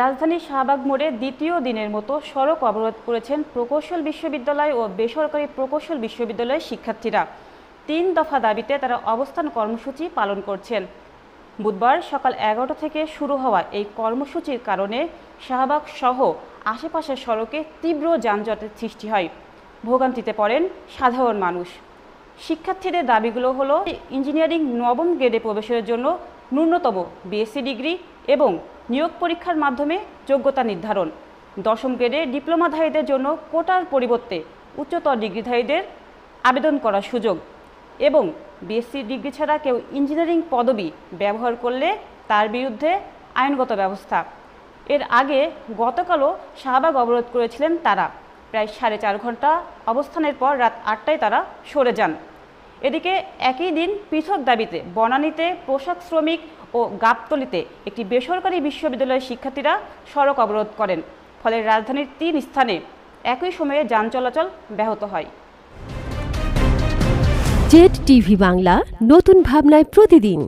রাজধানীর শাহবাগ মোড়ে দ্বিতীয় দিনের মতো সড়ক অবরোধ করেছেন প্রকৌশল বিশ্ববিদ্যালয় ও বেসরকারি প্রকৌশল বিশ্ববিদ্যালয়ের শিক্ষার্থীরা। তিন দফা দাবিতে তারা অবস্থান কর্মসূচি পালন করছেন। বুধবার সকাল এগারোটা থেকে শুরু হওয়া এই কর্মসূচির কারণে শাহবাগ সহ আশেপাশের সড়কে তীব্র যানজটের সৃষ্টি হয়। ভোগান্তিতে পড়েন সাধারণ মানুষ। শিক্ষার্থীদের দাবিগুলো হলো, ইঞ্জিনিয়ারিং নবম গ্রেডে প্রবেশের জন্য ন্যূনতম বিএসসি ডিগ্রি এবং নিয়োগ পরীক্ষার মাধ্যমে যোগ্যতা নির্ধারণ। দশম গ্রেডে ডিপ্লোমাধারীদের জন্য কোটার পরিবর্তে উচ্চতর ডিগ্রিধারীদের আবেদন করার সুযোগ এবং বিএসসি ডিগ্রি ছাড়া কেউ ইঞ্জিনিয়ারিং পদবি ব্যবহার করলে তার বিরুদ্ধে আইনগত ব্যবস্থা। এর আগে গতকালও শাহবাগ অবরোধ করেছিলেন তারা। প্রায় সাড়ে চার ঘণ্টা অবস্থানের পর রাত আটটায় তারা সরে যান। এদিকে একই দিন পৃথক দাবিতে বনানীতে পোশাক শ্রমিক ও গাবতলিতে একটি বেসরকারি বিশ্ববিদ্যালয়ের শিক্ষার্থীরা সড়ক অবরোধ করেন। ফলে রাজধানীর তিন স্থানে একই সময়ে যান চলাচল ব্যাহত হয়। জেড টিভি বাংলা, নতুন ভাবনায় প্রতিদিন।